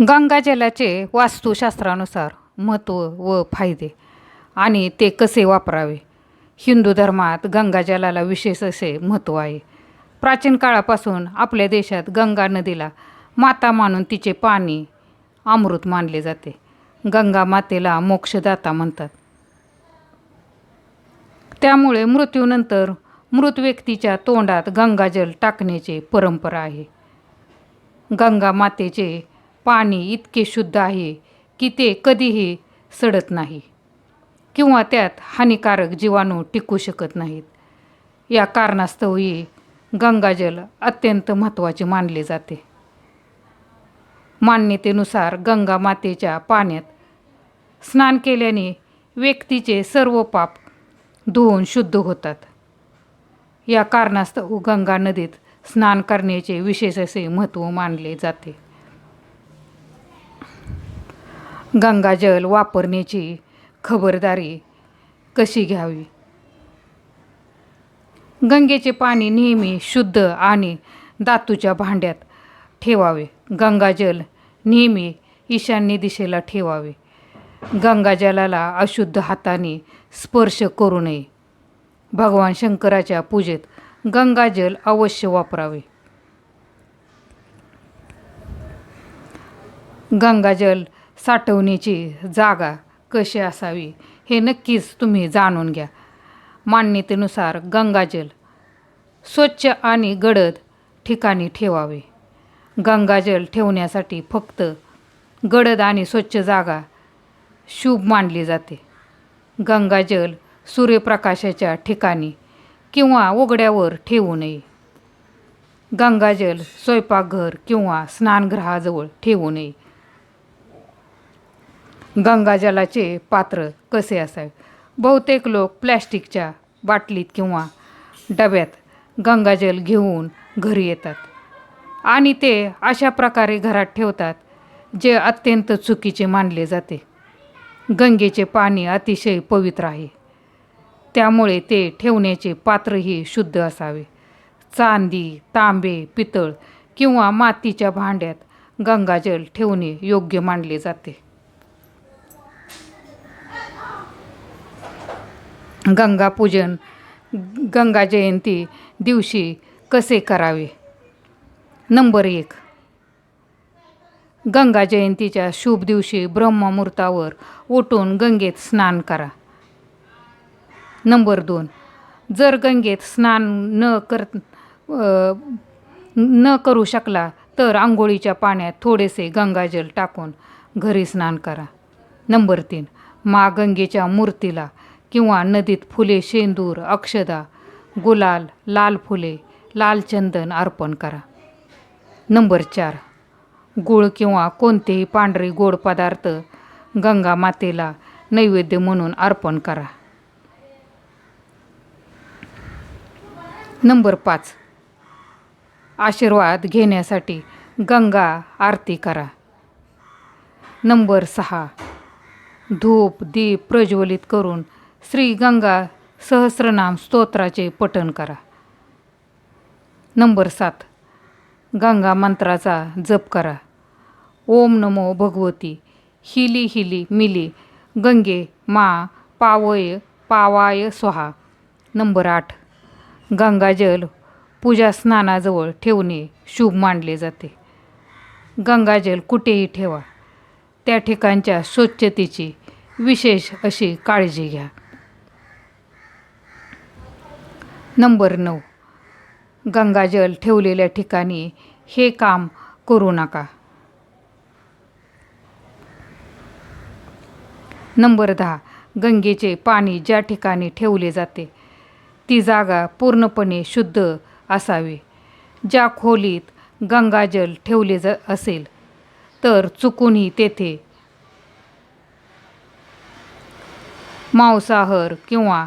गंगाजलाचे वास्तुशास्त्रानुसार महत्त्व व फायदे आणि ते कसे वापरावे? हिंदू धर्मात गंगाजलाला विशेष असे महत्त्व आहे. प्राचीन काळापासून आपल्या देशात गंगा नदीला माता मानून तिचे पाणी अमृत मानले जाते. गंगा मातेला मोक्षदाता म्हणतात. त्यामुळे मृत्यूनंतर मृत व्यक्तीच्या तोंडात गंगाजल टाकण्याची परंपरा आहे. गंगा मातेचे पाणी इतके शुद्ध आहे की ते कधीही सडत नाही किंवा त्यात हानिकारक जीवाणू टिकू शकत नाहीत. या कारणास्तवही गंगाजल अत्यंत महत्त्वाचे मानले जाते. मान्यतेनुसार गंगा मातेच्या पाण्यात स्नान केल्याने व्यक्तीचे सर्व पाप धुवून शुद्ध होतात. या कारणास्तव गंगा नदीत स्नान करण्याचे विशेष असे महत्त्व मानले जाते. गंगाजल वापरण्याची खबरदारी कशी घ्यावी? गंगेचे पाणी नेहमी शुद्ध आणि धातूच्या भांड्यात ठेवावे. गंगाजल नेहमी ईशान्य दिशेला ठेवावे. गंगाजलाला अशुद्ध हाताने स्पर्श करू नये. भगवान शंकराच्या पूजेत गंगाजल अवश्य वापरावे. गंगाजल साठवण्याची जागा कशी असावी हे नक्कीच तुम्ही जाणून घ्या. मान्यतेनुसार गंगाजल स्वच्छ आणि गडद ठिकाणी ठेवावे. गंगाजल ठेवण्यासाठी फक्त गडद आणि स्वच्छ जागा शुभ मानली जाते. गंगाजल सूर्यप्रकाशाच्या ठिकाणी किंवा उघड्यावर ठेवू नये. गंगाजल स्वयंपाकघर किंवा स्नानगृहाजवळ ठेवू नये. गंगाजलाचे पात्र कसे असावे? बहुतेक लोक प्लॅस्टिकच्या बाटलीत किंवा डब्यात गंगाजल घेऊन घरी येतात. आणि ते अशा प्रकारे घरात ठेवतात जे अत्यंत चुकीचे मानले जाते. गंगेचे पाणी अतिशय पवित्र आहे. त्यामुळे ते ठेवण्याचे पात्रही शुद्ध असावे. चांदी तांबे पितळ किंवा मातीच्या भांड्यात गंगाजल ठेवणे योग्य मानले जाते. गंगापूजन गंगा जयंती दिवशी कसे करावे? नंबर एक. गंगा जयंतीच्या शुभ दिवशी ब्रह्ममुहूर्तावर उठून गंगेत स्नान करा. नंबर दोन. जर गंगेत स्नान न कर न करू शकला तर आंघोळीच्या पाण्यात थोडेसे गंगाजल टाकून घरी स्नान करा. नंबर तीन. मा गंगेच्या मूर्तीला किंवा नदीत फुले शेंदूर अक्षदा गुलाल लाल फुले लाल चंदन अर्पण करा. नंबर चार. गूळ किंवा कोणतेही पांढरे गोड पदार्थ गंगा मातेला नैवेद्य म्हणून अर्पण करा. नंबर पाच. आशीर्वाद घेण्यासाठी गंगा आरती करा. नंबर सहा. धूप दीप प्रज्वलित करून श्री गंगा सहस्रनाम स्तोत्राचे पठण करा. नंबर सात. गंगा मंत्राचा जप करा. ओम नमो भगवती. हिली हिली मिली. गंगे मा पावय पावाय स्वाहा नंबर आठ. गंगाजल पूजा स्नानाजवळ ठेवणे शुभ मानले जाते. गंगाजल कुठेही ठेवा. त्या ठिकाणच्या स्वच्छतेची विशेष अशी काळजी घ्या. नंबर नऊ. गंगाजल ठेवलेल्या ठिकाणी हे काम करू नका. नंबर दहा. गंगेचे पाणी ज्या ठिकाणी ठेवले जाते ती जागा पूर्णपणे शुद्ध असावी. ज्या खोलीत गंगाजल ठेवले ज असेल तर चुकूनही तेथे मांसाहार किंवा